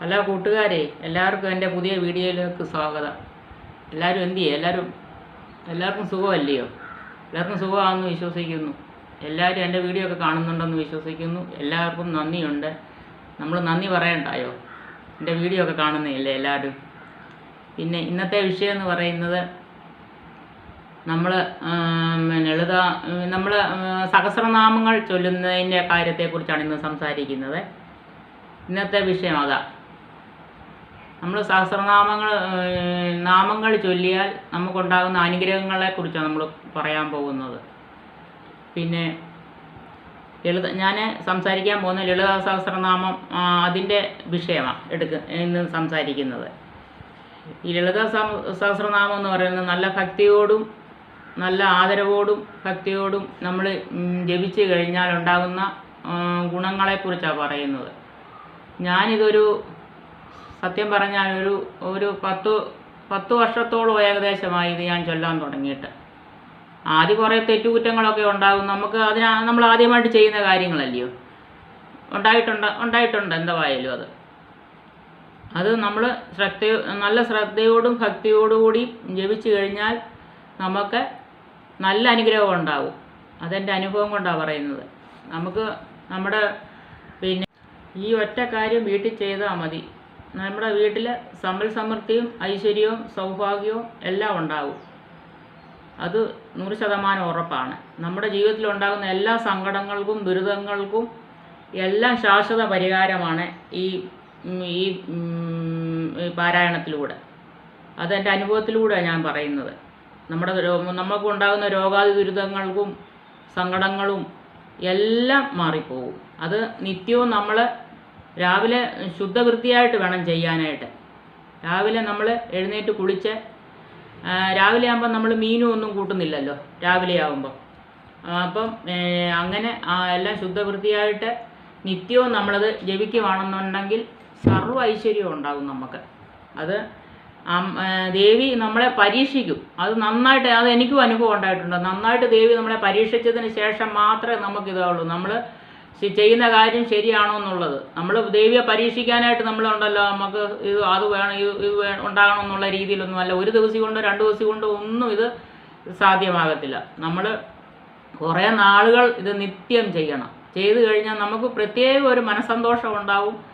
Hello കൂട്ടുകാരെ എല്ലാവർക്കും എന്റെ പുതിയ വീഡിയോയിലേക്ക് സ്വാഗതം. എല്ലാവരും എന്ത് ചെയ്യും? എല്ലാവരും എല്ലാവർക്കും സുഖമല്ലയോ? എല്ലാവർക്കും സുഖമാണെന്ന് വിശ്വസിക്കുന്നു. എല്ലാവരും എന്റെ വീഡിയോ ഒക്കെ കാണുന്നുണ്ടെന്ന് വിശ്വസിക്കുന്നു. എല്ലാവർക്കും നന്ദിയുണ്ട്. നമ്മൾ നന്ദി പറയണ്ടായോ? എന്റെ വീഡിയോ ഒക്കെ കാണുന്നില്ലേ എല്ലാവരും? പിന്നെ ഇന്നത്തെ വിഷയം എന്ന് പറയുന്നത് നമ്മൾ ലളിത നമ്മൾ സഹസ്രനാമങ്ങൾ ചൊല്ലുന്നതിന്റെ കാര്യത്തെക്കുറിച്ചാണ് ഇന്ന് സംസാരിക്കുന്നത്. ഇന്നത്തെ വിഷയം അതാ. നമ്മൾ സഹസ്രനാമങ്ങൾ നാമങ്ങൾ ചൊല്ലിയാൽ നമുക്കുണ്ടാകുന്ന അനുഗ്രഹങ്ങളെക്കുറിച്ചാണ് നമ്മൾ പറയാൻ പോകുന്നത്. പിന്നെ ലളിത ഞാൻ സംസാരിക്കാൻ പോകുന്ന ലളിത സഹസ്രനാമം അതിന്റെ വിഷയമാണ് എടുക്ക ഇന്ന് സംസാരിക്കുന്നത്. ഈ ലളിത സഹസ്രനാമം എന്ന് പറയുന്നത് നല്ല ഭക്തിയോടും നല്ല ആദരവോടും ഭക്തിയോടും നമ്മൾ ജപിച്ചു കഴിഞ്ഞാൽ ഉണ്ടാകുന്ന ഗുണങ്ങളെക്കുറിച്ചാണ് പറയുന്നത്. ഞാനിതൊരു സത്യം പറഞ്ഞാൽ ഒരു ഒരു പത്ത് പത്ത് വർഷത്തോളം ഏകദേശമായി ഇത് ഞാൻ ചൊല്ലാൻ തുടങ്ങിയിട്ട്. ആദ്യം കുറേ തെറ്റുകുറ്റങ്ങളൊക്കെ ഉണ്ടാകും. നമുക്ക് അതിനാ നമ്മൾ ആദ്യമായിട്ട് ചെയ്യുന്ന കാര്യങ്ങളല്ലയോ? ഉണ്ടായിട്ടുണ്ട് ഉണ്ടായിട്ടുണ്ട് എന്തായാലും അത്. അത് നമ്മൾ ശ്രദ്ധ നല്ല ശ്രദ്ധയോടും ഭക്തിയോടുകൂടി ജപിച്ചു കഴിഞ്ഞാൽ നമുക്ക് നല്ല അനുഗ്രഹം ഉണ്ടാവും. അതെന്റെ അനുഭവം കൊണ്ടാണ് പറയുന്നത്. നമുക്ക് നമ്മുടെ പിന്നെ ഈ ഒറ്റ കാര്യം വീട്ടിൽ ചെയ്താൽ മതി. നമ്മുടെ വീട്ടിൽ സമ്പൽ സമൃദ്ധിയും ഐശ്വര്യവും സൗഭാഗ്യവും എല്ലാം ഉണ്ടാകും അത് നൂറ് ശതമാനം ഉറപ്പാണ്. നമ്മുടെ ജീവിതത്തിൽ ഉണ്ടാകുന്ന എല്ലാ സങ്കടങ്ങൾക്കും ദുരിതങ്ങൾക്കും എല്ലാം ശാശ്വത പരിഹാരമാണ് ഈ ഈ പാരായണത്തിലൂടെ. അതെന്റെ അനുഭവത്തിലൂടെ ഞാൻ പറയുന്നത്. നമ്മുടെ നമുക്കുണ്ടാകുന്ന രോഗാതി ദുരിതങ്ങൾക്കും സങ്കടങ്ങളും എല്ലാം മാറിപ്പോകും. അത് നിത്യവും നമ്മൾ രാവിലെ ശുദ്ധവൃത്തിയായിട്ട് വേണം ചെയ്യാനായിട്ട്. രാവിലെ നമ്മൾ എഴുന്നേറ്റ് കുളിച്ച് രാവിലെ ആകുമ്പോൾ നമ്മൾ മീനും ഒന്നും കൂട്ടുന്നില്ലല്ലോ രാവിലെ ആകുമ്പോൾ അപ്പം അങ്ങനെ എല്ലാം ശുദ്ധവൃത്തിയായിട്ട് നിത്യവും നമ്മളത് ജപിക്കുവാണെന്നുണ്ടെങ്കിൽ സർവ ഐശ്വര്യവും ഉണ്ടാകും നമുക്ക്. അത് ദേവി നമ്മളെ പരീക്ഷിക്കും. അത് നന്നായിട്ട് അത് എനിക്കും അനുഭവം ഉണ്ടായിട്ടുണ്ട്. നന്നായിട്ട് ദേവി നമ്മളെ പരീക്ഷിച്ചതിന് ശേഷം മാത്രമേ നമുക്കിതാവുള്ളൂ. നമ്മൾ ചെയ്യുന്ന കാര്യം ശരിയാണോ എന്നുള്ളത്. നമ്മൾ ദേവിയെ പരീക്ഷിക്കാനായിട്ട് നമ്മളുണ്ടല്ലോ. നമുക്ക് ഇത് അത് വേണം ഇത് ഉണ്ടാകണം എന്നുള്ള രീതിയിലൊന്നും അല്ല. ഒരു ദിവസം കൊണ്ടോ രണ്ട് ദിവസം കൊണ്ടോ ഒന്നും ഇത് സാധ്യമാകത്തില്ല. നമ്മൾ കുറേ നാളുകൾ ഇത് നിത്യം ചെയ്യണം. ചെയ്തു കഴിഞ്ഞാൽ നമുക്ക് പ്രത്യേക ഒരു മനസ്സന്തോഷം ഉണ്ടാവും.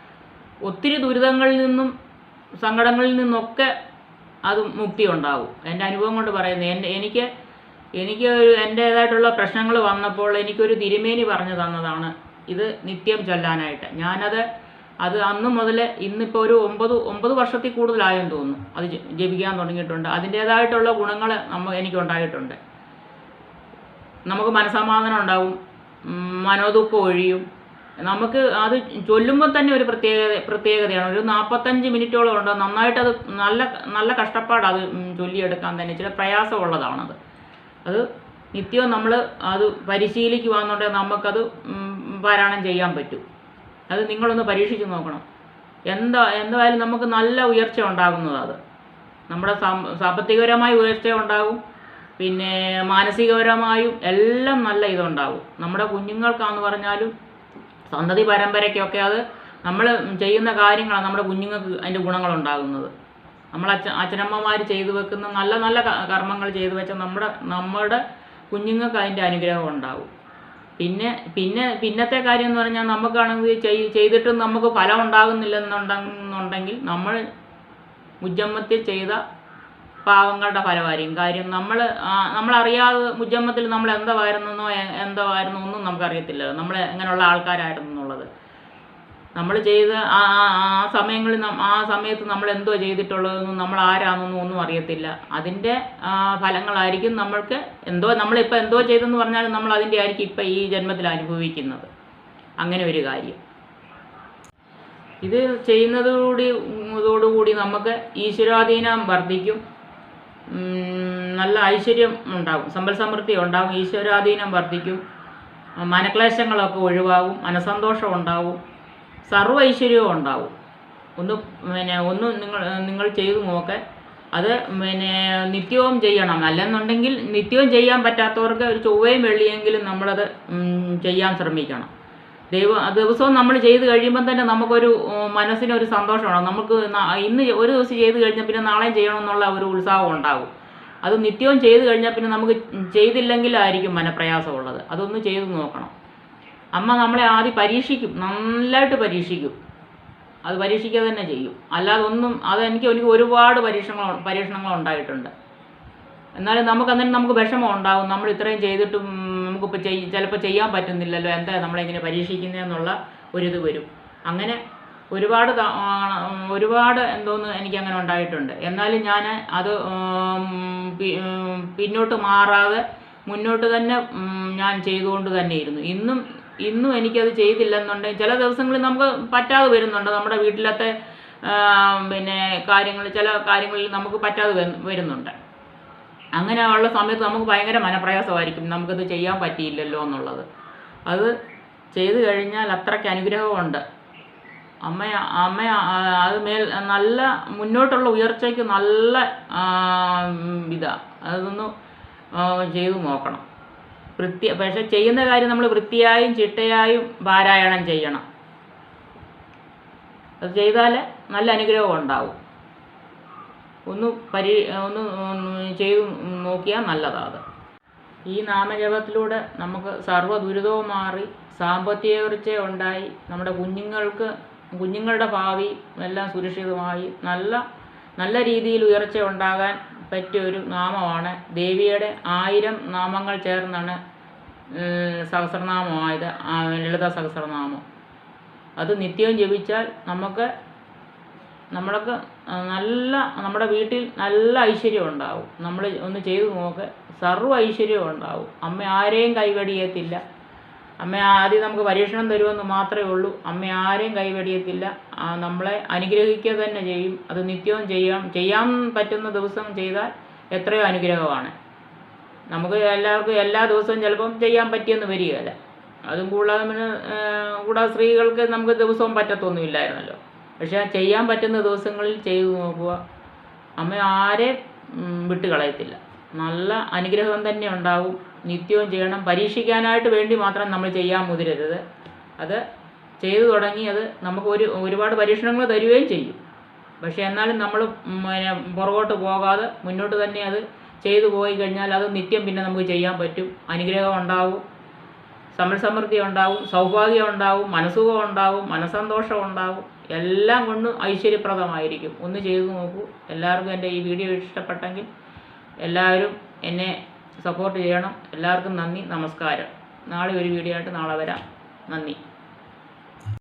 ഒത്തിരി ദുരിതങ്ങളിൽ നിന്നും സങ്കടങ്ങളിൽ നിന്നൊക്കെ അത് മുക്തി ഉണ്ടാവും. എന്റെ അനുഭവം കൊണ്ട് പറയുന്നത് എന്റെ എനിക്ക് എനിക്ക് ഒരു എന്റേതായിട്ടുള്ള പ്രശ്നങ്ങൾ വന്നപ്പോൾ എനിക്കൊരു തിരുമേനി പറഞ്ഞു തന്നതാണ്. ഇത് നിത്യം ചൊല്ലാനായിട്ട്. ഞാനത് അത് അന്ന് മുതൽ ഇന്നിപ്പോൾ ഒരു ഒമ്പത് ഒമ്പത് വർഷത്തിൽ കൂടുതലായെന്ന് തോന്നുന്നു. അത് ജപിക്കാൻ തുടങ്ങിയിട്ടുണ്ട്. അതിന്റേതായിട്ടുള്ള ഗുണങ്ങൾ നമ്മ എനിക്കുണ്ടായിട്ടുണ്ട്. നമുക്ക് മനസമാധാനം ഉണ്ടാവും. മനോദുഃഖം ഒഴിയും. നമുക്ക് അത് ചൊല്ലുമ്പോൾ തന്നെ ഒരു പ്രത്യേകത പ്രത്യേകതയാണ്. ഒരു നാൽപ്പത്തഞ്ച് മിനിറ്റോളം ഉണ്ട്. നന്നായിട്ട് അത് നല്ല നല്ല കഷ്ടപ്പാട് അത് ചൊല്ലിയെടുക്കാൻ തന്നെ. ചില പ്രയാസമുള്ളതാണത്. അത് നിത്യവും നമ്മൾ അത് പരിശീലിക്കുക എന്നുണ്ടെങ്കിൽ നമുക്കത് പാരായണം ചെയ്യാൻ പറ്റും. അത് നിങ്ങളൊന്ന് പരീക്ഷിച്ച് നോക്കണം. എന്താ എന്തായാലും നമുക്ക് നല്ല ഉയർച്ച ഉണ്ടാകുന്നത് അത്. നമ്മുടെ സാമ്പത്തികപരമായി ഉയർച്ച ഉണ്ടാകും. പിന്നെ മാനസികപരമായും എല്ലാം നല്ല ഇതുണ്ടാകും. നമ്മുടെ കുഞ്ഞുങ്ങൾക്കാന്ന് പറഞ്ഞാലും സന്തതി പരമ്പരയ്ക്കൊക്കെ അത് നമ്മൾ ചെയ്യുന്ന കാര്യങ്ങളാണ് നമ്മുടെ കുഞ്ഞുങ്ങൾക്ക് അതിന്റെ ഗുണങ്ങളുണ്ടാകുന്നത്. നമ്മൾ അച്ഛ അച്ഛനമ്മമാർ ചെയ്തു വെക്കുന്ന നല്ല നല്ല കർമ്മങ്ങൾ ചെയ്തു വെച്ച നമ്മുടെ നമ്മുടെ കുഞ്ഞുങ്ങൾക്ക് അതിന്റെ അനുഗ്രഹം ഉണ്ടാവും പിന്നെ പിന്നെ പിന്നത്തെ കാര്യം എന്ന് പറഞ്ഞാൽ നമുക്കാണെങ്കിൽ ചെയ് ചെയ്തിട്ടും നമുക്ക് ഫലം ഉണ്ടാകുന്നില്ലെന്നുണ്ടെന്നുണ്ടെങ്കിൽ നമ്മൾ മുജമ്മത്തിൽ ചെയ്ത പാവങ്ങളുടെ ഫലമായിരിക്കും. കാര്യം നമ്മൾ നമ്മളറിയാതെ മുജമ്മത്തിൽ നമ്മൾ എന്തായിരുന്നെന്നോ എന്തോ എന്തായിരുന്നു ഒന്നും നമുക്കറിയത്തില്ല നമ്മൾ എങ്ങനെയുള്ള ആൾക്കാരായിരുന്നു. നമ്മൾ ചെയ്ത ആ ആ- സമയങ്ങളിൽ ആ സമയത്ത് നമ്മൾ എന്തോ ചെയ്തിട്ടുള്ളതെന്നും നമ്മൾ ആരാണെന്നും ഒന്നും അറിയത്തില്ല. അതിന്റെ ഫലങ്ങളായിരിക്കും നമ്മൾക്ക് എന്തോ നമ്മളിപ്പോൾ എന്തോ ചെയ്തെന്ന് പറഞ്ഞാലും നമ്മൾ അതിന്റെ ആയിരിക്കും ഇപ്പം ഈ ജന്മത്തിൽ അനുഭവിക്കുന്നത്. അങ്ങനെ ഒരു കാര്യം. ഇത് ചെയ്യുന്നതോടുകൂടി ഇതോടുകൂടി നമുക്ക് ഈശ്വരാധീനം വർദ്ധിക്കും. നല്ല ഐശ്വര്യം ഉണ്ടാകും. സമ്പൽ സമൃദ്ധി ഉണ്ടാകും. ഈശ്വരാധീനം വർദ്ധിക്കും. മനക്ലേശങ്ങളൊക്കെ ഒഴിവാകും. മനസന്തോഷം ഉണ്ടാവും സർവ ഐശ്വര്യവും ഉണ്ടാവും. ഒന്ന് പിന്നെ ഒന്ന് നിങ്ങൾ നിങ്ങൾ ചെയ്തു നോക്ക്. അത് പിന്നെ നിത്യവും ചെയ്യണം. അല്ലെന്നുണ്ടെങ്കിൽ നിത്യവും ചെയ്യാൻ പറ്റാത്തവർക്ക് ഒരു ചൊവ്വയും വെള്ളിയെങ്കിലും നമ്മളത് ചെയ്യാൻ ശ്രമിക്കണം. ദൈവം ദിവസവും നമ്മൾ ചെയ്ത് കഴിയുമ്പം തന്നെ നമുക്കൊരു മനസ്സിനൊരു സന്തോഷമാണ്. നമുക്ക് ഇന്ന് ഒരു ദിവസം ചെയ്ത് കഴിഞ്ഞാൽ പിന്നെ നാളെയും ചെയ്യണമെന്നുള്ള ഒരു ഉത്സാഹം ഉണ്ടാകും അത് നിത്യവും ചെയ്ത് കഴിഞ്ഞാൽ പിന്നെ നമുക്ക് ചെയ്തില്ലെങ്കിലായിരിക്കും മനപ്രയാസമുള്ളത്. അതൊന്ന് ചെയ്ത് നോക്കണം. അമ്മ നമ്മളെ ആദ്യം പരീക്ഷിക്കും നല്ലതായിട്ട് പരീക്ഷിക്കും. അത് പരീക്ഷിക്കുക തന്നെ ചെയ്യും. അല്ലാതെ ഒന്നും അത് എനിക്ക് എനിക്ക് ഒരുപാട് പരീക്ഷണങ്ങൾ പരീക്ഷണങ്ങൾ ഉണ്ടായിട്ടുണ്ട്. എന്നാലും നമുക്ക് അന്നേരം നമുക്ക് വിഷമം ഉണ്ടാകും നമ്മൾ ഇത്രയും ചെയ്തിട്ടും നമുക്കിപ്പോൾ ചെയ് ചിലപ്പോൾ ചെയ്യാൻ പറ്റുന്നില്ലല്ലോ. എന്താ നമ്മളിങ്ങനെ പരീക്ഷിക്കുന്നതെന്നുള്ള ഒരിത് വരും. അങ്ങനെ ഒരുപാട് ഒരുപാട് എന്തോന്ന് എനിക്കങ്ങനെ ഉണ്ടായിട്ടുണ്ട്. എന്നാലും ഞാൻ അത് പിന്നോട്ട് മാറാതെ മുന്നോട്ട് തന്നെ ഞാൻ ചെയ്തുകൊണ്ട് തന്നെ ഇരുന്നു. ഇന്നും ഇന്നും എനിക്കത് ചെയ്തില്ലെന്നുണ്ടെങ്കിൽ ചില ദിവസങ്ങളിൽ നമുക്ക് പറ്റാതെ വരുന്നുണ്ട്. നമ്മുടെ വീട്ടിലത്തെ പിന്നെ കാര്യങ്ങൾ ചില കാര്യങ്ങളിൽ നമുക്ക് പറ്റാതെ വരുന്നുണ്ട്. അങ്ങനെയുള്ള സമയത്ത് നമുക്ക് ഭയങ്കര മനപ്രയാസമായിരിക്കും. നമുക്കത് ചെയ്യാൻ പറ്റിയില്ലല്ലോ എന്നുള്ളത്. അത് ചെയ്തു കഴിഞ്ഞാൽ അത്രയ്ക്ക് അനുഗ്രഹമുണ്ട്. അമ്മ അമ്മ അത് മേൽ നല്ല മുന്നോട്ടുള്ള ഉയർച്ചയ്ക്ക് നല്ല ഇതാണ് ഇതാ. അതൊന്ന് ചെയ്തു നോക്കണം. വൃത്തി പക്ഷെ ചെയ്യുന്ന കാര്യം നമ്മൾ വൃത്തിയായും ചിട്ടയായും പാരായണം ചെയ്യണം. അത് ചെയ്താൽ നല്ല അനുഗ്രഹം ഉണ്ടാവും. ഒന്ന് പരി ഒന്ന് ചെയ്ത് നോക്കിയാൽ നല്ലതാണ്. ഈ നാമജപത്തിലൂടെ നമുക്ക് സർവ ദുരിതവും മാറി സാമ്പത്തിക ഉയർച്ച ഉണ്ടായി നമ്മുടെ കുഞ്ഞുങ്ങൾക്ക് കുഞ്ഞുങ്ങളുടെ ഭാവി എല്ലാം സുരക്ഷിതമായി നല്ല നല്ല രീതിയിൽ ഉയർച്ച ഉണ്ടാകാൻ പറ്റിയ ഒരു നാമമാണ്. ദേവിയുടെ ആയിരം നാമങ്ങൾ ചേർന്നാണ് സഹസ്രനാമമായത് ലളിത സഹസ്രനാമം. അത് നിത്യവും ജപിച്ചാൽ നമുക്ക് നമ്മൾക്ക് നല്ല നമ്മുടെ വീട്ടിൽ നല്ല ഐശ്വര്യം ഉണ്ടാവും. നമ്മൾ ഒന്ന് ചെയ്തു നോക്ക് സർവ ഐശ്വര്യവും ഉണ്ടാവും. അമ്മ ആരെയും കൈവടിയത്തില്ല. അമ്മ ആദ്യം നമുക്ക് പരീക്ഷണം തരുമെന്ന് മാത്രമേ ഉള്ളൂ. അമ്മ ആരെയും കൈവടിയത്തില്ല. നമ്മളെ അനുഗ്രഹിക്കുക തന്നെ ചെയ്യും. അത് നിത്യവും ചെയ്യാം. ചെയ്യാൻ പറ്റുന്ന ദിവസം ചെയ്താൽ എത്രയോ അനുഗ്രഹമാണ്. നമുക്ക് എല്ലാവർക്കും എല്ലാ ദിവസവും ചിലപ്പം ചെയ്യാൻ പറ്റിയെന്ന് വരികയില്ല. അതും കൂടാതെ പിന്നെ കൂടാതെ സ്ത്രീകൾക്ക് നമുക്ക് ദിവസവും പറ്റത്തൊന്നുമില്ലായിരുന്നല്ലോ. പക്ഷേ ചെയ്യാൻ പറ്റുന്ന ദിവസങ്ങളിൽ ചെയ്തു നോക്കുക. അമ്മ ആരെയും വിട്ടുകളയത്തില്ല. നല്ല അനുഗ്രഹം തന്നെ ഉണ്ടാവും. നിത്യവും ചെയ്യണം. പരീക്ഷിക്കാനായിട്ട് വേണ്ടി മാത്രം നമ്മൾ ചെയ്യാൻ മുതിരരുത്. അത് ചെയ്തു തുടങ്ങി അത് നമുക്ക് ഒരു ഒരുപാട് പരീക്ഷണങ്ങൾ തരികയും ചെയ്യും. പക്ഷേ എന്നാലും നമ്മൾ പിന്നെ പുറകോട്ട് പോകാതെ മുന്നോട്ട് തന്നെ അത് ചെയ്തു പോയി കഴിഞ്ഞാൽ അത് നിത്യം പിന്നെ നമുക്ക് ചെയ്യാൻ പറ്റും. അനുഗ്രഹം ഉണ്ടാവും. സമൃദ്ധി ഉണ്ടാവും. സൗഭാഗ്യം ഉണ്ടാവും. മനസ്സുഖം ഉണ്ടാവും. മനസ്സന്തോഷം ഉണ്ടാവും. എല്ലാം കൊണ്ടും ഐശ്വര്യപ്രദമായിരിക്കും. ഒന്ന് ചെയ്തു നോക്കൂ. എല്ലാവർക്കും എന്റെ ഈ വീഡിയോ ഇഷ്ടപ്പെട്ടെങ്കിൽ എല്ലാവരും എന്നെ സപ്പോർട്ട് ചെയ്യണം. എല്ലാവർക്കും നന്ദി നമസ്കാരം. നാളെ ഒരു വീഡിയോ ആയിട്ട് നാളെ വരാം. നന്ദി.